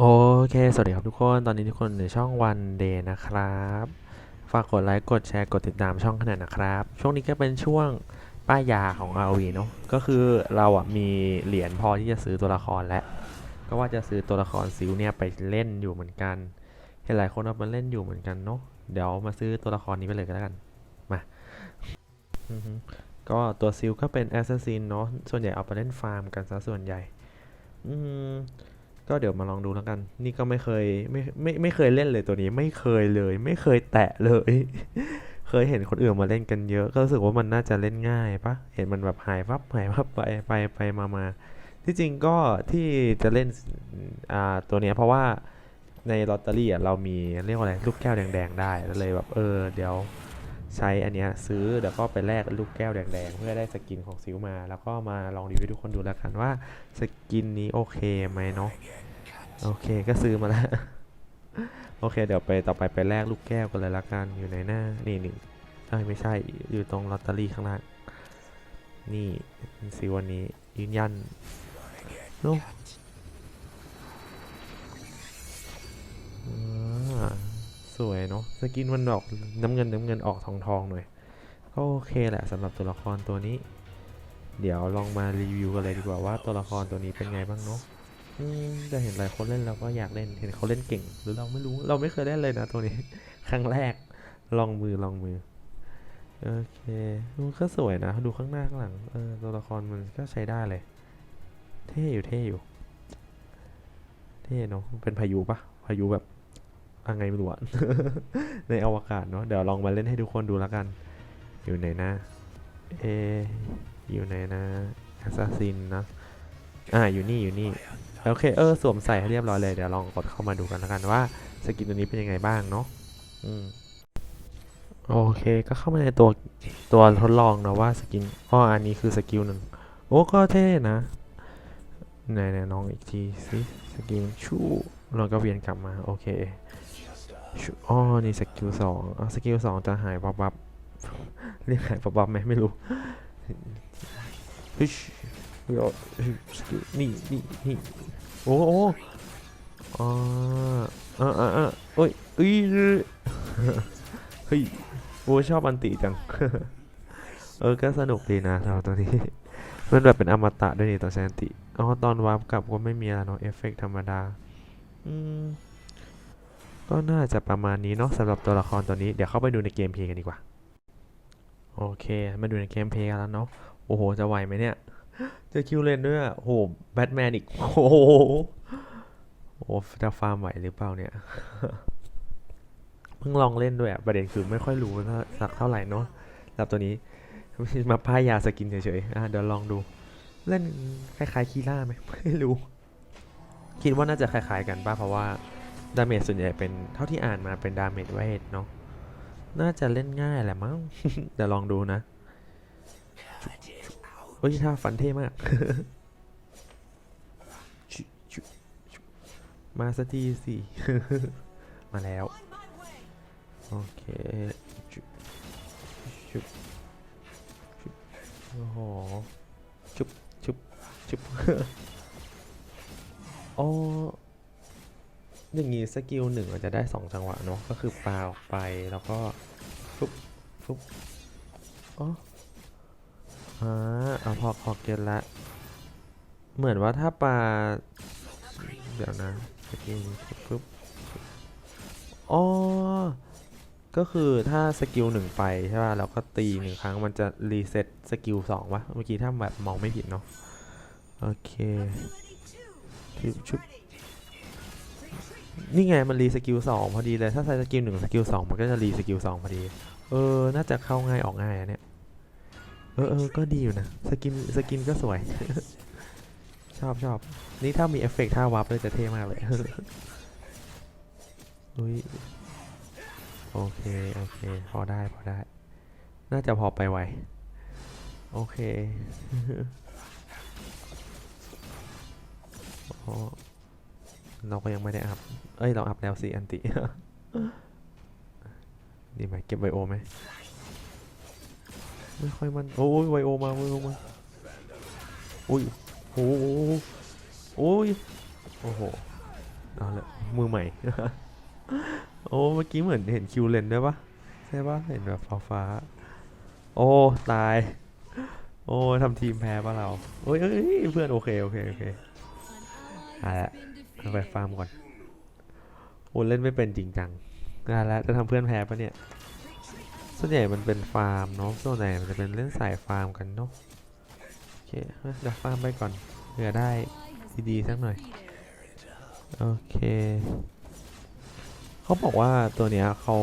โอเค สวัสดีครับทุกคน ตอนนี้ทุกคนในช่องวันเดย์นะครับ ฝากกดไลค์ กดแชร์ กดติดตามช่องขนาดนะครับ ช่วงนี้ก็เป็นช่วงป้ายยาของ RV เนอะก็คือเราอะมีเหรียญพอที่จะซื้อตัวละครแล้ว ก็ว่าจะซื้อตัวละครซิลเนี่ยไปเล่นอยู่เหมือนกัน เห็นหลายคนเอามาเล่นอยู่เหมือนกันเนาะ เดี๋ยวมาซื้อตัวละครนี้ไปเลยก็แล้วกัน มาก็ตัวซิลก็เป็นแอสซัสซินเนาะ ส่วนใหญ่เอาไปเล่นฟาร์มกันซะส่วนใหญ่ อืม ก็เดี๋ยวมาลองดูแล้วกัน นี่ก็ไม่เคยไม่ไม่ไม่เคยเล่นเลยตัวนี้ ไม่เคยเลย ไม่เคยแตะเลย เคยเห็นคนอื่นมาเล่นกันเยอะ ก็รู้สึกว่ามันน่าจะเล่นง่ายปะเห็นมันแบบหายวับหายวับไปไปไปมามาที่จริงก็ที่จะเล่นอ่าตัวเนี้ยเพราะว่าในลอตเตอรี่อะเรามีเรียกว่าอะไรลูกแก้วแดงๆได้ แล้วเลยแบบเออเดี๋ยว ใช้อันเนี้ยซื้อเดี๋ยวก็ไปแลกลูกแก้วแดงๆ เพื่อได้สกินของซิลมา แล้วก็มาลองรีวิวให้ทุกคนดูแล้วกันว่าสกินนี้โอเคไหมเนาะโอเคก็ซื้อมาแล้ว โอเค เดี๋ยวไปต่อไปไปแลกลูกแก้วกันเลยละกันอยู่ในหน้านี่นี่ไม่ใช่อยู่ตรงลอตเตอรี่ข้างล่างนี่สิวันนี้ยืนยันโอ้ สวยเนาะสกินมันออกน้ำเงินน้ำเงินออกทองทองหน่อยก็โอเคแหละสำหรับตัวละครตัวนี้ เดี๋ยวลองมารีวิวกันเลยดีกว่าว่าตัวละครตัวนี้เป็นไงบ้างเนาะจะเห็นหลายคนเล่นเราก็อยากเล่นเห็นเขาเล่นเก่ง หรือเราไม่รู้เราไม่เคยเล่นเลยนะตัวนี้ ครั้งแรกลองมือลองมือโอเคมันก็สวยนะ ดูข้างหน้าข้างหลังเออตัวละครมันก็ใช้ได้เลย เท่อยู่เท่อยู่ เท่เนาะเป็นพายุปะพายุแบบ อะไรไม่รู้อะในอวกาศเนาะเดี๋ยวลองมาเล่นให้ทุกคนดูแล้วกัน อยู่ไหนนะเออยู่ไหนนะแอสซัสซินนะอ่าอยู่นี่อยู่นี่โอเคเออสวมใส่ให้เรียบร้อยเลยเดี๋ยวลองกดเข้ามาดูกันแล้วกันว่าสกินตัวนี้เป็นยังไงบ้างเนาะอืมโอเคก็เข้ามาในตัวตัวทดลองนะว่าสกินอ๋ออันนี้คือสกิลหนึ่งโอ้ก็เท่นะไหนไหนน้องอีกทีสิสกิลชู่เราก็เวียนกลับมาโอเค อ๋อนี่สกิลสองอ๋อสกิลสองจะหายบับบับเรียกหายบับบับไหมไม่รู้ฮึชเดี๋ยวสกิลนี่นี่นี่โอ้โอ้อ่าอ่าอ่าอ่าโอ้ยเอ้ยเฮ้ยโอ้ชอบอันติจัง เออ ก็สนุกดีนะเราตัวนี้ มันแบบเป็นอมตะด้วยนี่ตอนแซนติ อ๋อ ตอนวาร์ปกลับก็ไม่มีอะไรเนาะ เอฟเฟกต์ธรรมดา อืม ก็น่าจะประมาณนี้เนาะสำหรับตัวละครตัวนี้เดี๋ยวเข้าไปดูในเกมเพลย์กันดีกว่า โอเค มาดูในเกมเพลย์กันแล้วเนาะโอ้โห จะไหวไหมเนี่ยเจอคิวเลนด้วยอะโอ้โหแบทแมนอีก โอ้โหโอ้จะฟาร์มไหวหรือเปล่าเนี่ยเพิ่งลองเล่นด้วยอะประเด็นคือไม่ค่อยรู้สักเท่าไหร่เนาะสำหรับตัวนี้มาป้ายยาสกินเฉยๆอะเดี๋ยวลองดู เล่นคล้ายๆคีล่าไหมไม่รู้ คิดว่าน่าจะคล้ายๆกันป่ะเพราะว่า ดาเมจส่วนใหญ่เป็นเท่าที่อ่านมาเป็นดาเมจเวทเนาะน่าจะเล่นง่ายแหละมั้งเดี๋ยวลองดูนะโอ้ยท่าฟันเท่มาก มาสักทีสิ มาแล้ว โอเคชุชุชุโอ้โหชุบชุบชุบอ๋อ อย่างงี้สกิลหนึ่งมันจะได้สองจังหวะเนาะก็คือปาออกไปแล้วก็ฟุบฟุบอ๋ออ่าเอาพอพอเก็ตละเหมือนว่าถ้าปลาเดี๋ยวนะสกิลปุ๊บอ๋อก็คือถ้าสกิลหนึ่งไปใช่ป่ะแล้วก็ตีหนึ่งครั้งมันจะรีเซ็ตสกิลสองวะเมื่อกี้ถ้าแบบมองไม่ผิดเนาะโอเคชุบชุบ นี่ไงมันรีสกิลสองพอดีเลย ถ้าใช้สกิลหนึ่งสกิลสองมันก็จะรีสกิลสองพอดี เออ น่าจะเข้าง่ายออกง่ายอะเนี่ย เออเออก็ดีอยู่นะ สกินสกินก็สวย ชอบชอบ นี่ถ้ามีเอฟเฟกต์ท่าวาร์ปเลยจะเท่มากเลยอุ้ยโอเค โอเค พอได้ พอได้ น่าจะพอไปไหวโอเค เราก็ยังไม่ได้อัพ เอ้ย เราอัพแล้วสิอันติ ดีไหมเก็บไวโอไหม ไม่ค่อยมัน โอ้ยไวโอมาไวโอมาอุ้ยโอ้โหโอ้ย โอ้โห เอาละมือใหม่ โอ้ เมื่อกี้เหมือนเห็นคิวเลนด้วยปะใช่ปะเห็นแบบฟ้าฟ้า โอ้ ตาย โอ้ทำทีมแพ้ปะเรา เอ้ยเพื่อนโอเค โอเค โอเค อ่าอะละ ไปฟาร์มก่อน โอ้เล่นไม่เป็นจริงจังงานแล้วจะทำเพื่อนแพ้ปะเนี่ย ส่วนใหญ่มันเป็นฟาร์มเนาะ ส่วนใหญ่มันจะเป็นเล่นสายฟาร์มกันเนาะ โอเคเดี๋ยวฟาร์มไปก่อนเผื่อได้ดีๆสักหน่อย โอเค เขาบอกว่าตัวเนี้ยเขา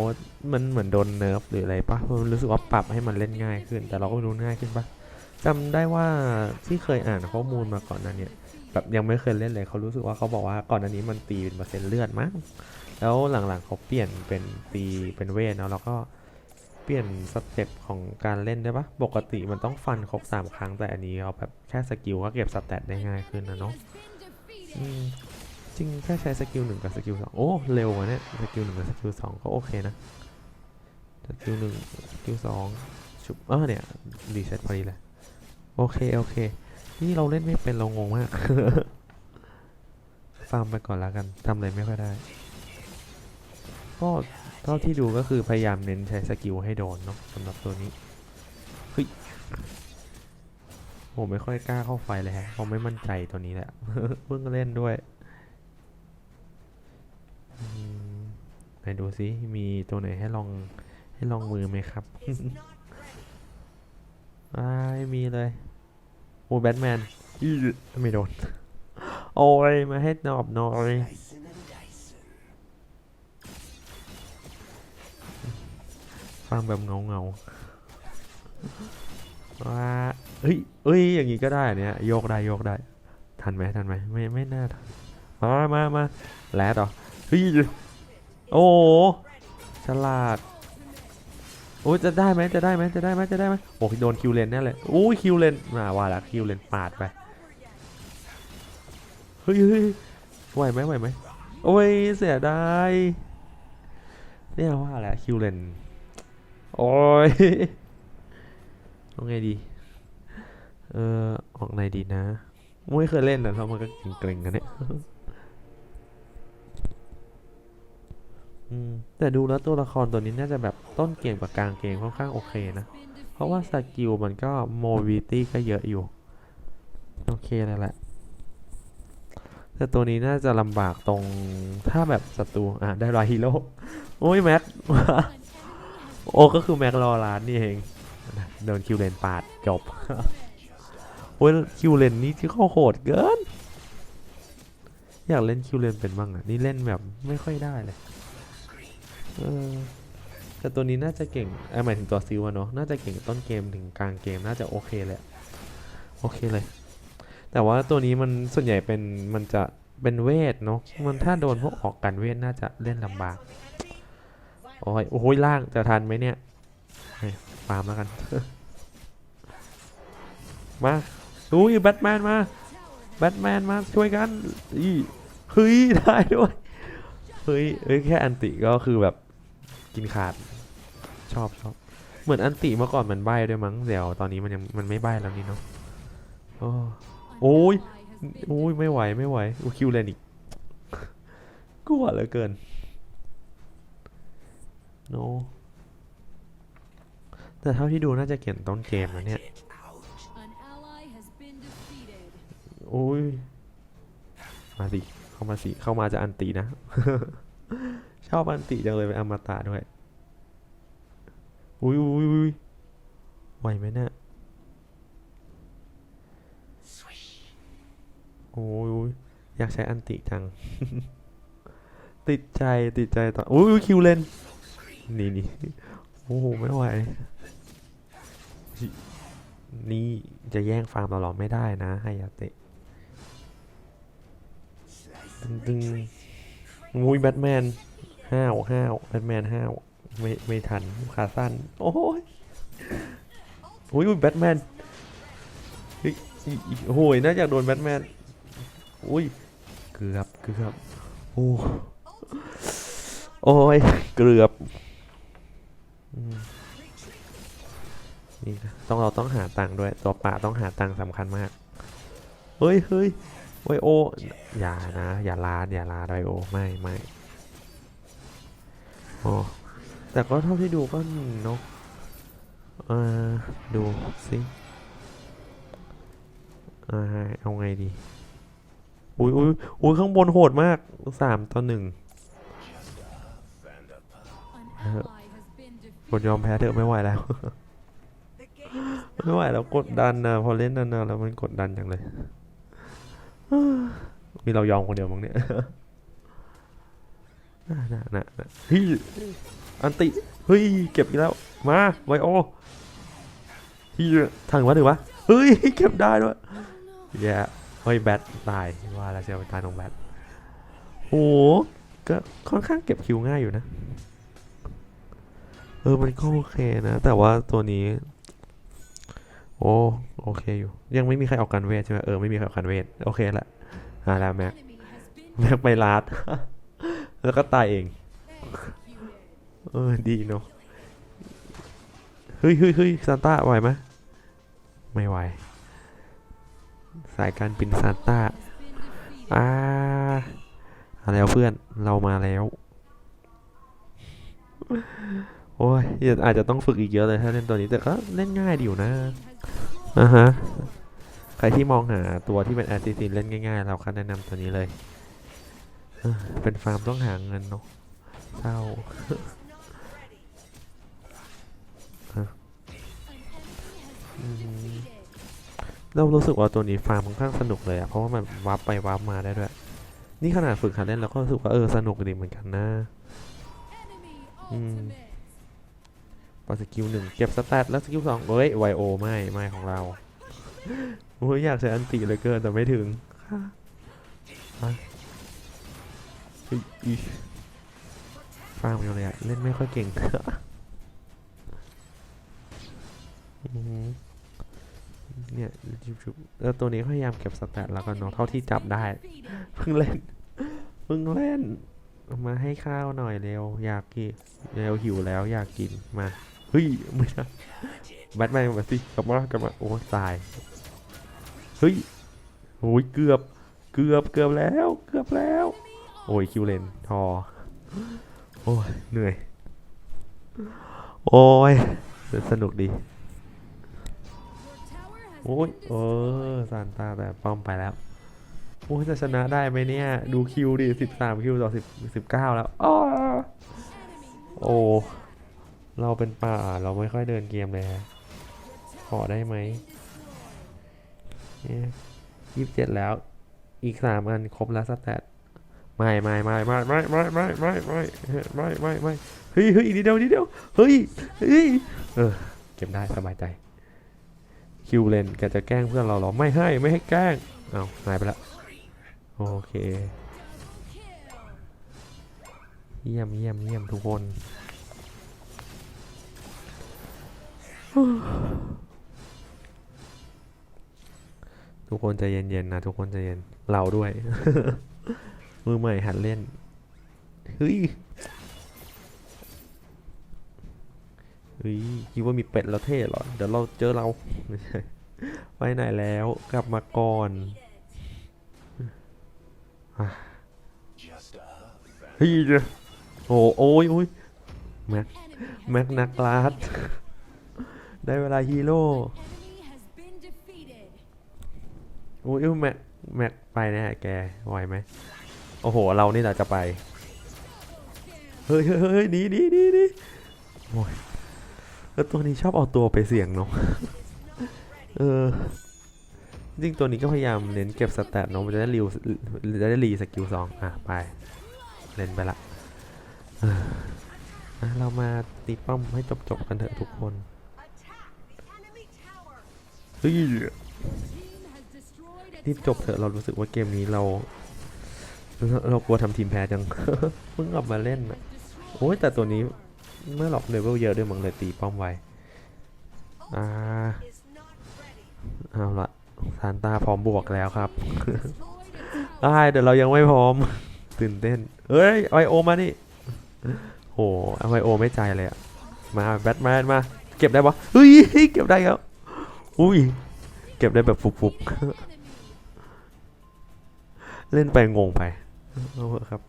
มันเหมือนโดนเนิร์ฟหรืออะไรปะรู้สึกว่าปรับให้มันเล่นง่ายขึ้น แต่เราก็ไม่รู้ง่ายขึ้นปะจำได้ว่าที่เคยอ่านข้อมูลมาก่อนนั้นเนี่ย แบบยังไม่เคยเล่นเลยเขารู้สึกว่าเขาบอกว่าก่อนอันนี้มันตีเป็นเปอร์เซ็นต์เลือดมั้งแล้วหลังๆเขาเปลี่ยนเป็นตีเป็นเวทเนาะแล้วก็เปลี่ยนสเต็ปของการเล่นได้ปะปกติมันต้องฟันครบสามครั้งแต่อันนี้เอาแบบแค่สกิลก็เก็บสแตทได้ง่ายขึ้นนะเนาะจริงแค่ใช้สกิลหนึ่งกับสกิลสองโอ้เร็วอะเนี่ยสกิลหนึ่งกับสกิลสองก็โอเคนะสกิลหนึ่งสกิลสองชุบเออเนี่ยรีเซ็ตพอดีเลยโอเคโอเค นี่เราเล่นไม่เป็นเรางงมากฟาร์มไปก่อนแล้วกันทำอะไรไม่ค่อยได้ ก็เท่าที่ดูก็คือพยายามเน้นใช้สกิลให้โดนเนาะสำหรับตัวนี้เฮ้ยผมไม่ค่อยกล้าเข้าไฟเลยฮะผมไม่มั่นใจตัวนี้แหละเพิ่งเล่นด้วยมไหนดูซิมีตัวไหนให้ลองให้ลองมือไหมครับไม่มีเลย โอ้แบทแมนอือไม่โดน โอ้ย มาให้นอบหน่อยฟังแบบเงาเงาว้าเฮ้ยเอ้ย อย่างงี้ก็ได้เนี่ยโยกได้โยกได้ ทันไหมทันไหมไม่ ไม่น่าทัน มามามาแลดเหรอเฮ้ย โอ้ฉลาด โอ้จะได้ไหมจะได้ไหมจะได้ไหมจะได้ไหมโอ้โดนคิวเลนแน่เลยโอ้ยคิวเลนมาว่าละคิวเลนปาดไปเฮ้ยไหวไหมไหวไหมโอ้ยเสียดายเนี่ยว่าแหละคิวเลนโอ้ยเอาไงดีเออออกไหนดีนะไม่เคยเล่นนะแล้วมันก็เกร็งๆกันเนี่ยอืม แต่ดูแล้วตัวละครตัวนี้น่าจะแบบต้นเกมกับกลางเกมค่อนข้างโอเคนะ เพราะว่าสกิลมันก็โมบิตี้ก็เยอะอยู่ โอเคเลยแหละ แต่ตัวนี้น่าจะลำบากตรงถ้าแบบศัตรูอะได้รอยฮีโร่โอ้ยแม็กโอ้ก็คือแม็กรอร้านนี่เองโดนคิวเลนปาดจบโอ้ยคิวเลนนี่ที่เขาโหดเกิน อยากเล่นคิวเลนเป็นบ้างอะ นี่เล่นแบบไม่ค่อยได้เลย เออแต่ตัวนี้น่าจะเก่งเอ้ยหมายถึงตัวซิลอะเนาะ น่าจะเก่งต้นเกมถึงกลางเกมน่าจะโอเคเละ โอเคเลย แต่ว่าตัวนี้มันส่วนใหญ่เป็นมันจะเป็นเวทเนาะ มันถ้าโดนพวกออกกันเวทน่าจะเล่นลำบาก โอ้ย โอ้ยล่างจะทันไหมเนี่ยปาล์มแล้วกัน มาอุ้ยแบทแมนมา แบทแมนมาช่วยกันอีเฮ้ยได้ด้วย เฮ้ยเอ้ยแค่อันติก็คือแบบกินขาดชอบชอบเหมือนอันติเมื่อก่อนมันใบ้ด้วยมั้งเดี๋ยวตอนนี้มันยังมันไม่ใบ้แล้วนี่เนาะโอ้โอ้ยโอ้ยไม่ไหวไม่ไหวอูคิวเลนอีกกลัวเหลือเกินโนแต่เท่าที่ดูน่าจะเขียนต้นเกมนะเนี่ยโอ้ยมาสิามาสิเข้ามาจะอันตีนะ ชอบอันติจังเลยเป็นอมตะด้วย อุ้ยอุ้ยอุ้ยไหวไหมเนี่ยโอ้ยอยากใช้อันติจัง ติดใจติดใจต่อโอ้ยคิวเลนนี่นี่โอ้โหไม่ไหว นี่จะแย่งฟาร์มเราหรอไม่ได้นะไฮยาเตะ ตึงตึงมุ้ยแบทแมนห้าวห้าวแบทแมนห้าวไม่ไม่ทันขาสั้น โอ้ยโอ้ยแบทแมนอีอีโอ้โหน่าจะโดนแบทแมนอุ้ยเกือบเกือบโอ้โอ้ยเกือบนี่ต้องเราต้องหาตังค์ด้วย ตัวป่าต้องหาตังค์สำคัญมาก เฮ้ยเฮ้ย ไวโออย่านะ อย่าลาดอย่าลาดไวโอไม่ไม่โอ้แต่ก็เท่าที่ดูก็เนกเออดูสิเออเอาไงดีอุ้ยอุ้ยอุ้ยข้างบนโหดมากสามต่อหนึ่งกดยอมแพ้เถอะไม่ไหวแล้ว ไม่ไหวแล้วกดดันนะพอเล่นนานๆแล้วมันกดดันจังเลย มีเรายอมคนเดียวมั้งเนี่ยน่าน่าน่าน่าเฮ้ยอันติ เฮ้ย เก็บอีกแล้ว มาไวโอเฮียทางวะถือวะ เฮ้ย เก็บได้ด้วยแย่เฮ้ยแบทตาย ว่าแล้วเชียวตายตรงแบทโอ้ก็ค่อนข้างเก็บคิวง่ายอยู่นะ เออ มันก็โอเคนะ แต่ว่าตัวนี้ โอ้ โอเคอยู่ ยังไม่มีใครออกกันเวทใช่ไหมเออไม่มีใครออกกันเวทโอเคละอ่าแล้วแม็ก enemy has been แม็กไปลาดแล้วก็ตายเอง executed. เออดีเนาะเฮ้ยเฮ้ยเฮ้ยซานต้าไหวไหมไม่ไหว สายการบินซานต้า Been defeated. อ่ามาแล้วเพื่อนเรามาแล้ว โอ้ยเดี๋ยวอาจจะต้องฝึกอีกเยอะเลยถ้าเล่นตัวนี้แต่ก็เล่นง่ายดีอยู่นะ Has อ่าฮะ ใครที่มองหาตัวที่เป็นแอสซิซินเล่นง่ายๆ เราก็แนะนำตัวนี้เลย เป็นฟาร์มต้องหาเงินเนาะเศร้าเรารู้สึกว่าตัวนี้ฟาร์มค่อนข้างสนุกเลยอะเพราะว่ามันวับไปวับมาได้ด้วย นี่ขนาดฝึกหัดเล่นเราก็รู้สึกว่าเออสนุกดีเหมือนกันนะ Enemy Hmm. Ultimate. พอสกิลหนึ่งเก็บสแตทแล้วสกิลสองเอ้ยไวโอไม่ไม่ของเราโอ้ยอยากใช้อันติเหลยเกินแต่ไม่ถึงค่ะมาเฮ้ยอีฟาร์มอยู่เลยอะเล่นไม่ค่อยเก่งอืมเนี่ยจุบๆแล้วตัวนี้พยายามเก็บสแตทแล้วกันเนาะเท่าที่จับได้ Defeated. เพิ่งเล่น เพิ่งเล่นเอามาให้ข้าวหน่อยเร็ว อยากกินเร็วหิวแล้วอยากกินมา เฮ้ยไม่ใช่แบทแมนมาสิกลับมากลับมาโอ้ตายเฮ้ยโอ้ยเกือบเกือบเกือบแล้วเกือบแล้ว โอ้ยคิวเลนทอโอ้ยเหนื่อย โอ้ยสนุกดีโอ้ยเออซานต้าแต่ป้อมไปแล้วโอ้ยจะชนะได้ไหมเนี่ย ดูคิวดิสิบสามคิวต่อสิบสิบเก้าแล้วอ้อโอ้ เราเป็นป่าเราไม่ค่อยเดินเกมเลยฮะขอได้ไหมยี่สิบเจ็ดแล้ว อีกสามอันครบแล้วสแตทไม่ไม่ไม่ไม่ไม่ไม่ไม่ไม่ไม่ไม่ไม่ไม่เฮ้ยเฮ้ยอีกนิดเดียวนิดเดียวเฮ้ยเฮ้ยเออเก็บได้สบายใจคิวเลนแกจะแกล้งเพื่อนเราหรอไม่ให้ไม่ให้แกล้งเอาหายไปละโอเคเยี่ยมเยี่ยมเยี่ยมทุกคน ทุกคนใจเย็นๆนะทุกคนใจเย็น เราด้วย มือใหม่หัดเล่น เฮ้ย เฮ้ย คิดว่ามีเป็ดแล้วเท่เหรอ เดี๋ยวเราเจอเราไม่ใช่ไปไหนแล้วกลับมาก่อนเฮ้ยโอ้โอ้ยโอ้ย Enemy แม็กนักลาด ได้เวลาฮีโร่โอ้ยแม็กแม็กไปแน่แกไหวไหมโอ้โห เรานี่แหละจะไป เฮ้ยเฮ้ยเฮ้ยหนีหนีหนีหนีโอ้ยแล้วตัวนี้ชอบเอาตัวไปเสี่ยงเนาะเออจริงตัวนี้ก็พยายามเน้นเก็บสแตทเนาะมันจะได้รีวจะได้รีสกิลสองอะไป เล่นไปละเอออะเรามาตีป้อมให้จบๆกันเถอะทุกคน เฮ้ยรีบจบเถอะเรารู้สึกว่าเกมนี้เราเรา เรากลัวทำทีมแพ้จังเพิ่งออกมาเล่นอะโอ้ยแต่ตัวนี้เมื่อหลอกเลเวลเยอะด้วยมั้งเลยตีป้อมไวอ่าเอาละซานตาพร้อมบวกแล้วครับได้เดี๋ยวเรายังไม่พร้อม ตื่นเต้น เอ้ยไอโอมานี่โหไอโอไม่ใจเลยอะมาแบทแมนมา เก็บได้ปะเฮ้ยเก็บได้แล้ว อุ้ย เก็บได้แบบฟุก Enemy. เล่นไปงงไปเอาเถอะครับ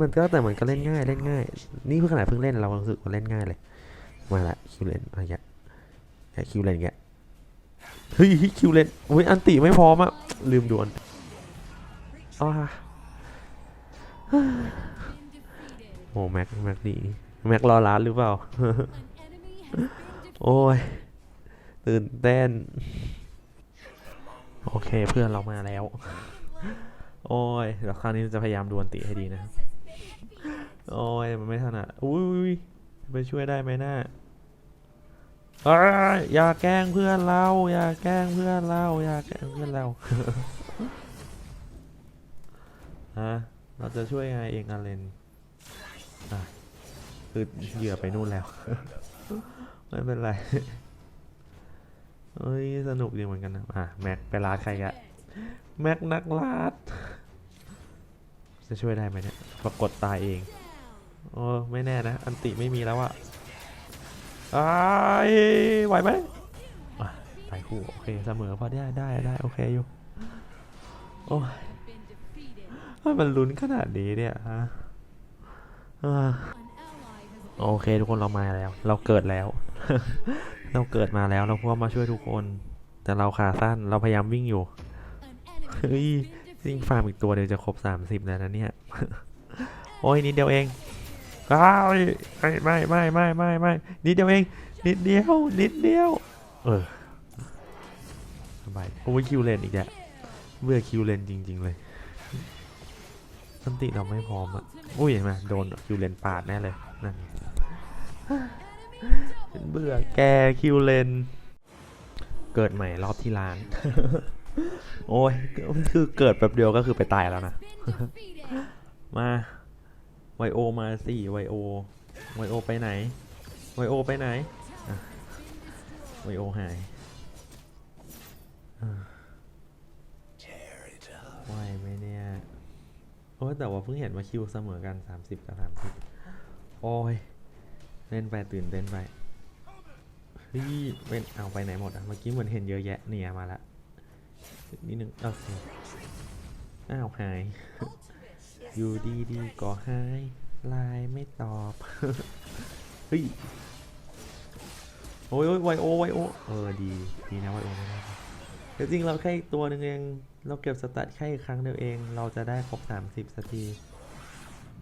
มันก็แต่มันก็เล่นง่ายเล่นง่าย นี่เพิ่งขนาดเพิ่งเล่นเรารู้สึกว่าเล่นง่ายเลย มาละคิวเลนอะไรเงี้ยคิวเลนเงี้ยเฮ้ยคิวเลนอุ้ยอันติไม่พร้อมอะลืมดูอันอ้าโอ้แม็กแม็กดีแม็กรอร้านหรือเปล่า โอ้ย ตื่นเต้น โอเคเพื่อนเรามาแล้ว โอ้ยเดี๋ยวคราวนี้จะพยายามดวลติให้ดีนะ โอ้ยมันไม่ถนัดอุ้ยไปช่วยได้ไหมหน้าอยอย่าแกล้งเพื่อนเรา อย่าแกล้งเพื่อนเรา อย่าแกล้งเพื่อนเราฮะเราจะช่วยไงเองอาเลนอะคือเหยื่อไปนู่นแล้ว ไม่เป็นไร เอ้ยสนุกดีเหมือนกันนะอะแม็กไปลาดใครกะแม็กนักลาดจะช่วยได้ไหมเนี่ยปรากฏตายเองโอ้ไม่แน่นะ อันติไม่มีแล้วอะอ้ายไหวไหมตายคู่โอเคเสมอพอได้ได้ได้โอเคอยู่โอ้ยมันลุ้นขนาดนี้เนี่ยฮะโอเคทุกคนเรามาแล้ว เราเกิดแล้ว เราเกิดมาแล้วเราพร้อมมาช่วยทุกคน แต่เราขาสั้นเราพยายามวิ่งอยู่เฮ้ย been วิ่งฟาร์มอีกตัวเดียวจะครบ30แล้วนะเนี่ยโอ้ยนิดเดียวเองอ้าวไม่ไม่ไม่ไม่ไม่ไม่นิดเดียวเองนิดเดียวนิดเดียว เออสบายโอ้ยคิวเลนอีกแล้วเบื่อคิวเลนจริง ๆ เลยสันติเราไม่พร้อมอะ อุ้ยเห็นไหมโดนคิวเลนปาดแน่เลยนั่น ไงเบื่อแกคิวเลน เกิดใหม่รอบที่ร้าน โอ้ยคือเกิดแบบเดียวก็คือไปตายแล้วนะ มาไวโอมาสิไวโอไวโอไปไหนไวโอไปไหนไวโอหายไหวไหมเนี่ยโอ้ยแต่ว่าเพิ่งเห็นว่าคิวเสมอกัน 30 กับ 30 โอ้ย เล่นไปตื่นเต้นไป เฮ้ยเป็นเอาไปไหนหมดอะเมื่อกี้เหมือนเห็นเยอะแยะเนี่ยมาละนิดนึงโอเคอ้าวหาย อยู่ดีดีๆก็หายไลน์ไม่ตอบเฮ้ยโอ้ยโอ้ยไวโอไวโอเออดีดีนะไวโอไม่ได้แต่จริงเราแค่ตัวหนึ่งเองเราเก็บสแตทแค่ครั้งเดียวเอง เราจะได้ครบสามสิบสักที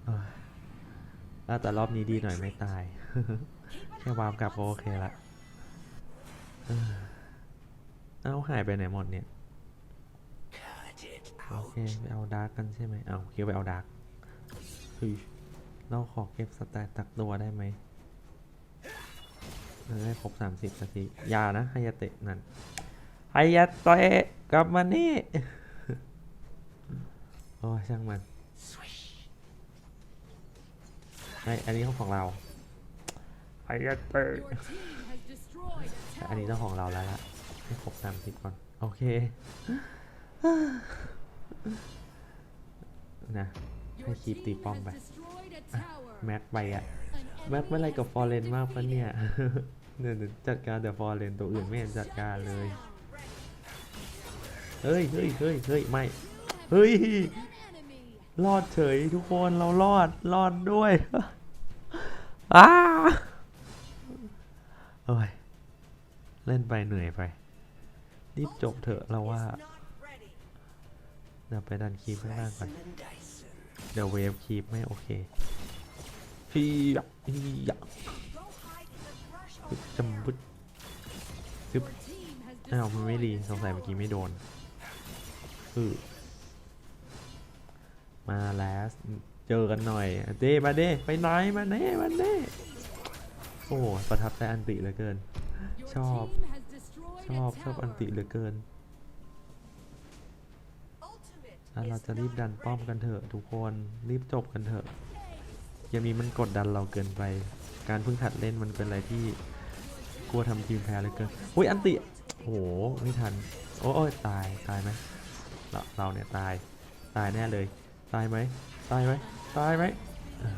เอ้ยแล้วแต่รอบนี้ดีหน่อยไม่ตาย แค่วาร์ปกลับก็โอเคละ เอาหายไปไหนหมดเนี่ย โอเคไปเอาดาร์กกันใช่ไหมเอาคิดวไปเอาดาร์กเฮ้ยเราขอเก็บสแตทตักตัวได้ไหมได้ครบสามสิบนาทีอยานะไฮยาเตะนั่นไฮยาเตะกลับมานี่โอ้ช่างมันไออันนี้ของเราไฮยาเตะ อันนี้ต้องของเราแล้วละให้ครบสามสิบก่อน โอเค นะ ให้คีบตีป้อมไปแม็กไปอะแม็กเป็นอะไรกับฟอร์เรนมากปะเนี่ยเดี๋ยวจัดการแต่ฟอร์เรนตัวอื่นไม่เห็นจัดการเลย เฮ้ยเฮ้ยเฮ้ยเฮ้ยไม่ เฮ้ย รอดเฉยทุกคนเรารอด รอดด้วยอ้าโอ้ย เล่นไปเหนื่อยไปรีบจบเถอะเราว่าเดี๋ยวไปดันคีบข้างล่างก่อน เดี๋ยวเวฟคีบไม่โอเคฮียะฮียะจำบุด Your team has อ้าวมันไม่ destroyed รีสงสัยเมื่อกี้ไม่โดนคือมาแล้วเจอกันหน่อยเด้มาเด้ไปไหนมาเน่มาเน่โอ้ประทับใจอันติเหลือเกิน ชอบ team has destroyed ชอบ a ชอบอันติ tower. เหลือเกินแล้วเราจะรีบดันป้อมกันเถอะทุกคนรีบจบกันเถอะอย่างนี้มันกดดันเราเกินไป การเพิ่งหัดเล่นมันเป็นอะไรที่กลัวทำทีมแพ้เหลยเกินอุ้ยอันติโอ้โหไม่ทันโอ้ยตายตายไหมเราเราเนี่ยตายตายแน่เลย ตายไหมตายไหมตายไหมเออ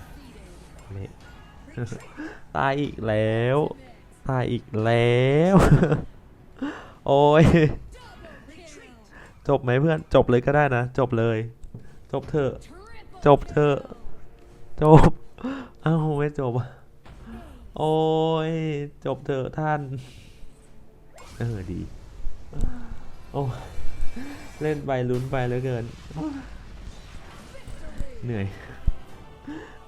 เละตายอีกแล้ว ตายอีกแล้ว โอ้ย จบไหมเพื่อน จบเลยก็ได้นะ จบเลย จบเถอะ จบเถอะ จบ อ้าวไม่จบอะโอ้ย จบเถอะท่าน เออดี โอ้เล่นไปลุ้นไปเหลือเกิน เหนื่อย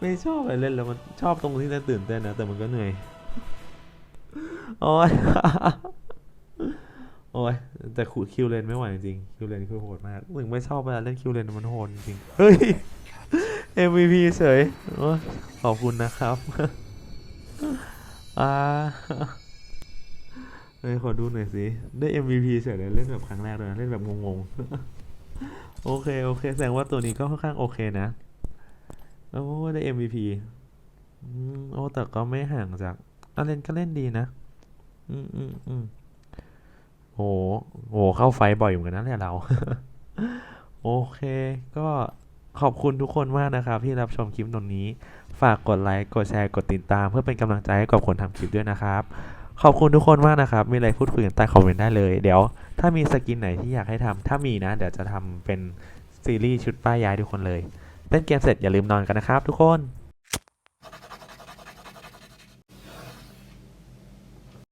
ไม่ชอบอะไรเล่นแล้วมันชอบตรงที่จะตื่นเต้นนะ แต่มันก็เหนื่อย โอ้ยโอ้ยแต่คิวเลนไม่ไหวจริงๆคิวเลนคือโหดมากถึงไม่ชอบเวลาเล่นคิวเลนมันโหดจริงเฮ้ย MVP เฉยโอ้ยขอบคุณนะครับอ่าเฮ้ยขอดูหน่อยสิได้ MVP เฉยเลยเล่นแบบครั้งแรกเลยเล่นแบบงงๆ โอเค โอเค แสดงว่าตัวนี้ก็ค่อนข้างโอเคนะโอ้ได้ MVP โอ้แต่ก็ไม่ห่างจากอเล่นก็เล่นดีนะ อืมอืมอืมโหโห เข้าไฟบ่อยเหมือนกันนะเนี่ยเรา โอเค ก็ขอบคุณทุกคนมากนะครับ ที่รับชมคลิปตรงนี้ ฝากกดไลค์ กดแชร์ กดติดตาม เพื่อเป็นกำลังใจให้กับคนทำคลิปด้วยนะครับ ขอบคุณทุกคนมากนะครับ มีอะไรพูดคุยกันใต้คอมเมนต์ได้เลย เดี๋ยว ถ้ามีสกินไหนที่อยากให้ทำ ถ้ามีนะ เดี๋ยวจะทำเป็นซีรีส์ชุดป้ายยายทุกคนเลย เล่นเกมเสร็จอย่าลืมนอนกันนะครับ ทุกคน